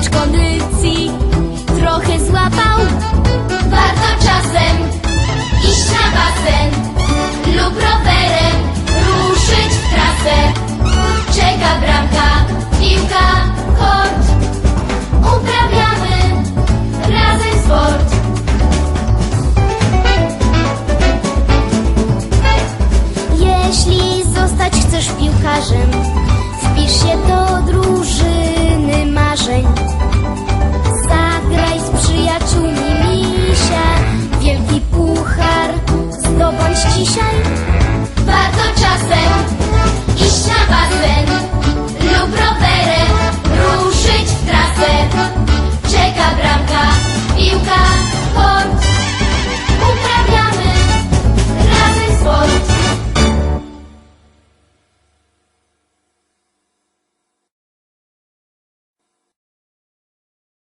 lecz kondycji trochę złapał. Warto czasem iść na basen lub rowerem ruszyć w trasę. Czeka bramka, piłka, kort. Uprawiamy razem sport. Jeśli zostać chcesz piłkarzem, wpisz się do drużyny.